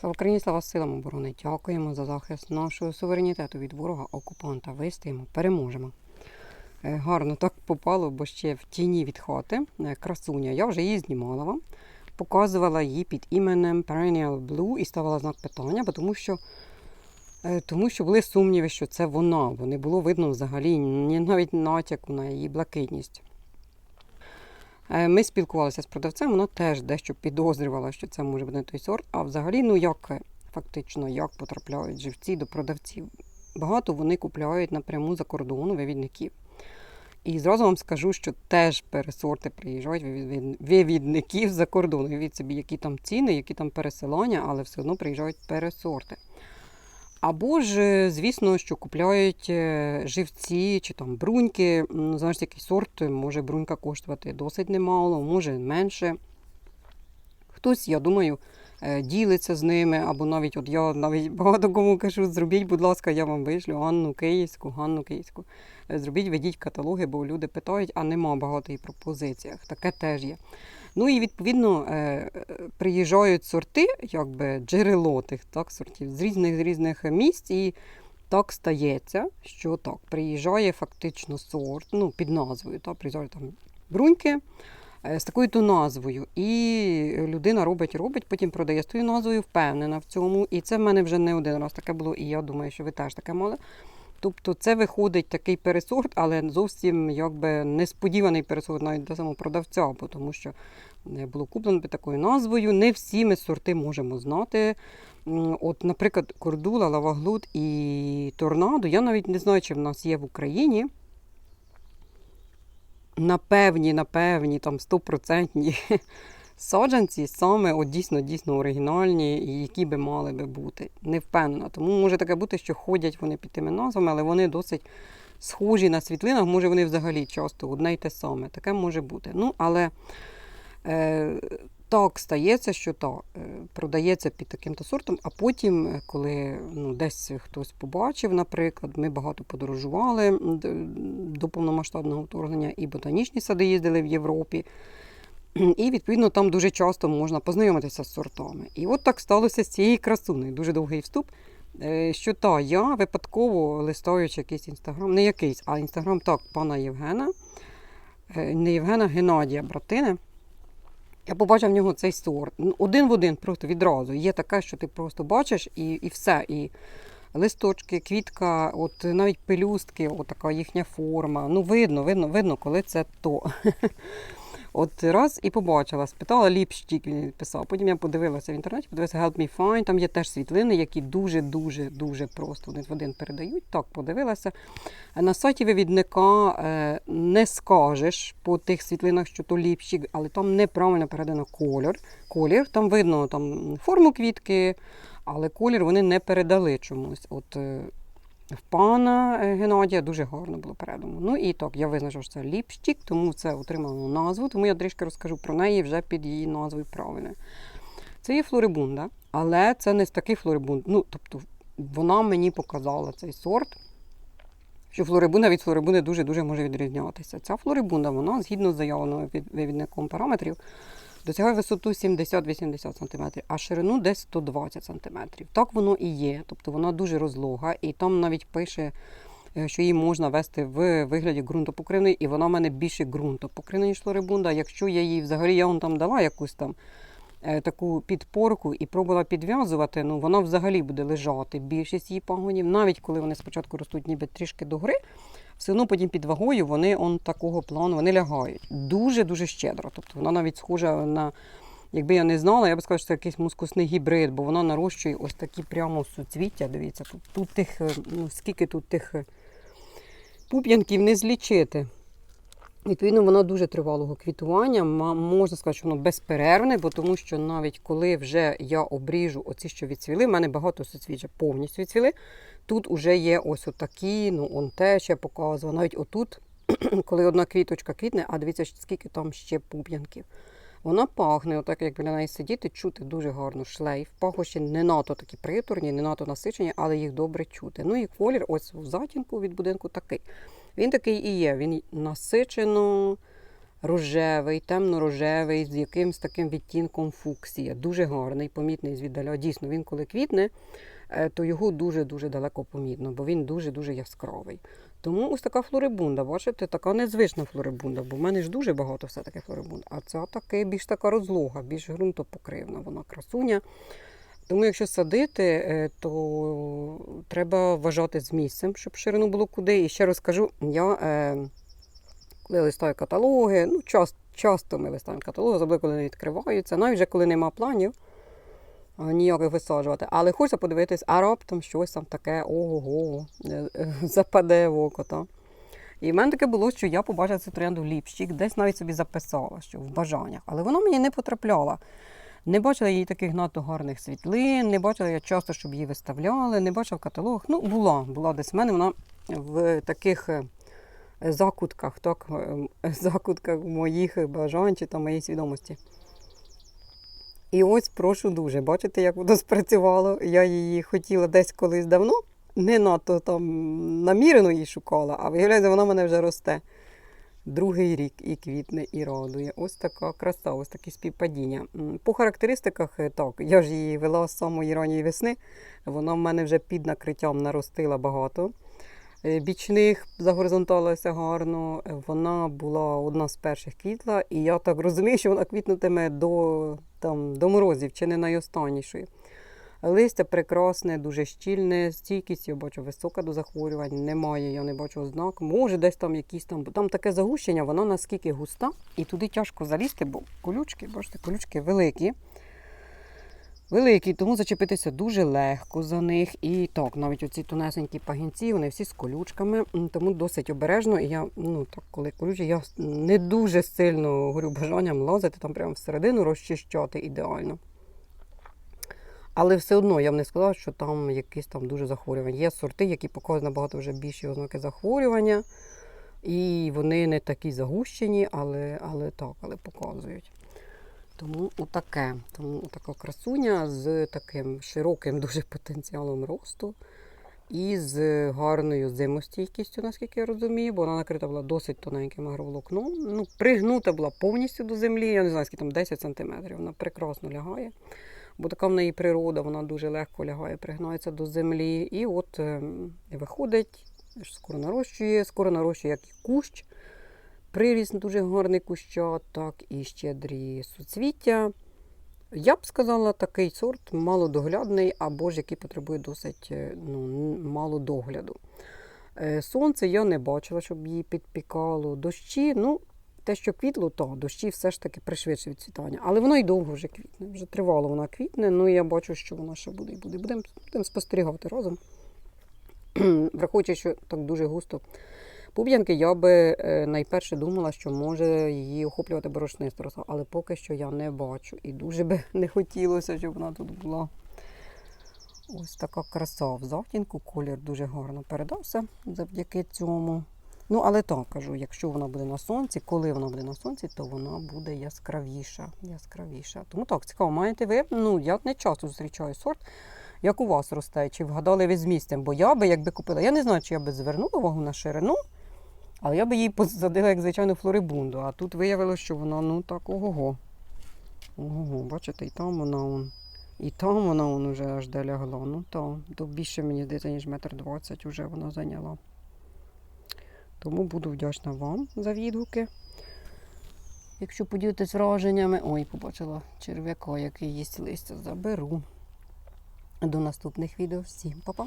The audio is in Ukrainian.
Слава Україні, слава силам оборони. Дякуємо за захист нашого суверенітету від ворога, окупанта. Вистоїмо, переможемо. Е, Гарно так попало, бо ще в тіні від хати. Е, Красуня. Я вже її знімала вам. Показувала її під іменем Perennial Blue і ставила знак питання, бо тому що, е, тому що були сумніви, що це вона, бо не було видно взагалі навіть натяку на її блакитність. Е, Ми спілкувалися з продавцем, вона теж дещо підозрювала, що це може бути не той сорт. А взагалі, ну як е, фактично, як потрапляють живці до продавців? Багато вони купляють напряму за кордону вивідників. І зразу вам скажу, що теж пересорти приїжджають від- від- вивідників за кордону. Від собі, які там ціни, які там пересилання, але все одно приїжджають пересорти. Або ж, звісно, що купляють е, живці чи там бруньки. Ну, Знаєш, який сорт може брунька коштувати досить немало, може менше. Хтось, я думаю, ділиться з ними, або навіть от я навіть багато кому кажу, зробіть, будь ласка, я вам вишлю Анну Київську, Ганну Київську. Е, Зробіть, ведіть каталоги, бо люди питають, а нема багато і пропозиціях. Таке теж є. Ну і відповідно е, е, приїжджають сорти, якби джерело тих так, сортів з різних з різних місць. І так стається, що так, приїжджає фактично сорт, ну, під назвою, так, приїжджають там бруньки е, з такою то назвою. І людина робить, робить, потім продає з тою назвою, впевнена в цьому. І це в мене вже не один раз таке було, і я думаю, що ви теж таке мали. Тобто це виходить такий пересорт, але зовсім якби несподіваний пересорт навіть для самого продавця, тому що е, було куплено під такою назвою. Не всі ми сорти можемо знати. От, наприклад, кордула, лаваглут і торнадо. Я навіть не знаю, чи в нас є в Україні. Напевні, напевні, там стопроцентні саджанці саме от дійсно дійсно оригінальні, і які би мали би бути. Не впевнена. Тому може таке бути, що ходять вони під тими назвами, але вони досить схожі на світлинах. Може, вони взагалі часто одне й те саме. Таке може бути. Ну, але е, так стається, що е, продається під таким-то сортом, а потім, е, коли ну, десь хтось побачив, наприклад, ми багато подорожували до повномасштабного вторгнення, і ботанічні сади їздили в Європі. І відповідно там дуже часто можна познайомитися з сортами. І от так сталося з цією красунею. Дуже довгий вступ. е, Що та я випадково листаючи якийсь інстаграм, не якийсь, а інстаграм так, пана Євгена, е, не Євгена, Геннадія, братини. Я побачив в нього цей сорт. Ну, Один в один, просто відразу. Є таке, що ти просто бачиш і, і все. І листочки, квітка, от навіть пелюстки, от така їхня форма. Ну, видно, видно, видно, коли це то. От раз і побачила, спитала ліпштік, писав. Потім я подивилася в інтернеті, подивилася Help Me Find. Там є теж світлини, які дуже-дуже дуже просто один в один передають. Так, подивилася. На сайті вивідника е, не скажеш по тих світлинах, що то ліпщик, але там неправильно передано колір. колір. Там видно там, форму квітки, але колір вони не передали чомусь. От е, в пана е, Геннадія дуже гарно було передано. Ну і так, я визначив, що це ліпштік, тому це отримало назву, тому я трішки розкажу про неї вже під її назвою правильною. Це є флорибунда, але це не з такий флорибунд. Ну, тобто, вона мені показала цей сорт, що флорибунда від флорибунди дуже-дуже може відрізнятися. Ця флорибунда, вона згідно з заявленою вивідником параметрів, досягає висоту 70-80 см, а ширину десь 120 см. Так воно і є. Тобто вона дуже розлога, і там навіть пише, е, що її можна вести в вигляді ґрунтопокривної, і вона в мене більше ґрунтопокривна, ніж флорибунда. Якщо я її взагалі я вам там дала якусь там е, таку підпорку і пробувала підв'язувати, ну вона взагалі буде лежати. Більшість її пагонів, навіть коли вони спочатку ростуть ніби трішки догори, все одно потім під вагою вони он такого плану вони лягають. Дуже-дуже щедро. Тобто вона навіть схожа на. Якби я не знала, я б сказала, що це якийсь мускусний гібрид, бо вона нарощує ось такі прямо суцвіття. Дивіться, тут, тут тих, е, ну скільки тут тих е, пуп'янків не злічити. Відповідно, воно дуже тривалого квітування. Можна сказати, що воно безперервне, бо тому що навіть коли вже я обріжу оці, що відцвіли, в мене багато суцвіття повністю відцвіли. Тут вже є ось отакі, ну он те ще показувала. Навіть отут, коли одна квіточка квітне, а дивіться, скільки там ще пуп'янків. Вона пахне, отак як біля неї сидіти, чути дуже гарно шлейф. Пахощі не надто такі приторні, не надто насичені, але їх добре чути. Ну і колір, ось в затінку від будинку такий. Він такий і є. Він насичено рожевий, темно-рожевий, з якимсь таким відтінком фуксія. Дуже гарний, помітний звіддаля. Дійсно, він коли квітне, е, то його дуже-дуже далеко помітно, бо він дуже-дуже яскравий. Тому ось така флорибунда, бачите, така незвична флорибунда, бо в мене ж дуже багато все-таки флорибунд. А ця таки більш така розлога, більш ґрунтопокривна, вона красуня. Тому якщо садити, е, то треба вважати з місцем, щоб ширину було куди. І ще раз кажу, я е, коли листаю каталоги, ну час, часто ми листаємо каталоги, особливо коли не відкриваються, навіть вже коли нема планів ніяких висаджувати. Але хочеться подивитись, а раптом щось там таке ого-го, е, е, западе в око. Та? І в мене таке було, що я побачила цю троянду ліпщик, десь навіть собі записала, що в бажаннях, але вона мені не потрапляла. Не бачила її таких надто гарних світлин, не бачила я часто, щоб її виставляли, не бачила в каталогах. Ну, була, була десь в мене вона в таких е, закутках, так, е, закутках моїх бажань чи там моєї свідомості. І ось прошу дуже, бачите, як воно спрацювало. Я її хотіла десь колись давно, не надто там намірено її шукала, а виявляється, вона мене вже росте. Другий рік і квітне, і радує. Ось така краса, ось такі співпадіння. По характеристиках, е, так, я ж її вела з самої ранньої весни. Вона в мене вже під накриттям наростила багато. Е, Бічних загоризонталася гарно. Е, Вона була одна з перших квітла, і я так розумію, що вона квітнутиме до, там, до морозів, чи не найостаннішої. Листя прекрасне, дуже щільне, стійкість, я бачу, висока до захворювань, немає, я не бачу ознак. Може, десь там якісь там, бо там таке загущення, вона наскільки густа, і туди тяжко залізти, бо колючки, бачите, колючки великі. Великі, тому зачепитися дуже легко за них. І так, навіть оці тонесенькі пагінці, вони всі з колючками, тому досить обережно. І я, ну так, коли колючі, я не дуже сильно горю бажанням лазити там прямо всередину, розчищати ідеально. Але все одно я б не сказала, що там якісь там дуже захворювання. Є сорти, які показують набагато вже більші ознаки захворювання, і вони не такі загущені, але, але так, але показують. Тому отаке. Тому така красуня з таким широким дуже потенціалом росту і з гарною зимостійкістю, наскільки я розумію, бо вона накрита була досить тоненьким агроволокном. Ну, пригнута була повністю до землі, я не знаю, скільки там 10 сантиметрів. Вона прекрасно лягає. Бо така в неї природа, вона дуже легко лягає, пригнається до землі. І от ем, виходить, скоро нарощує, скоро нарощує як і кущ. Приріст дуже гарний куща, так і щедрі суцвіття. Я б сказала, такий сорт малодоглядний, або ж який потребує досить е, ну, мало догляду. Е, Сонце я не бачила, щоб її підпікало. Дощі, ну, те, що квітло, то дощі все ж таки пришвидшують цвітання. Але воно й довго вже квітне. Вже тривало вона квітне. Ну і я бачу, що вона ще буде і буде. Будемо будем спостерігати разом. Враховуючи, що так дуже густо пуб'янки, я би е, найперше думала, що може її охоплювати борошниста роса, але поки що я не бачу. І дуже би не хотілося, щоб вона тут була. Ось така краса в затінку, колір дуже гарно передався завдяки цьому. Ну, але так кажу, якщо вона буде на сонці, коли вона буде на сонці, то вона буде яскравіша. яскравіша. Тому так, цікаво, маєте ви? Ну, я не часто зустрічаю сорт, як у вас росте, чи вгадали ви з місцем, бо я би, якби купила, я не знаю, чи я би звернула увагу на ширину, але я би її посадила, як звичайну флорибунду. А тут виявилося, що вона ну так ого-го. Ого, бачите, і там вона он. І там вона он уже аж де лягла. Ну то, більше мені здається, ніж метр двадцять вже вона зайняла. Тому буду вдячна вам за відгуки. Якщо поділитись враженнями. Ой, побачила черв'яка, який їсть листя, заберу. До наступних відео. Всім па-па!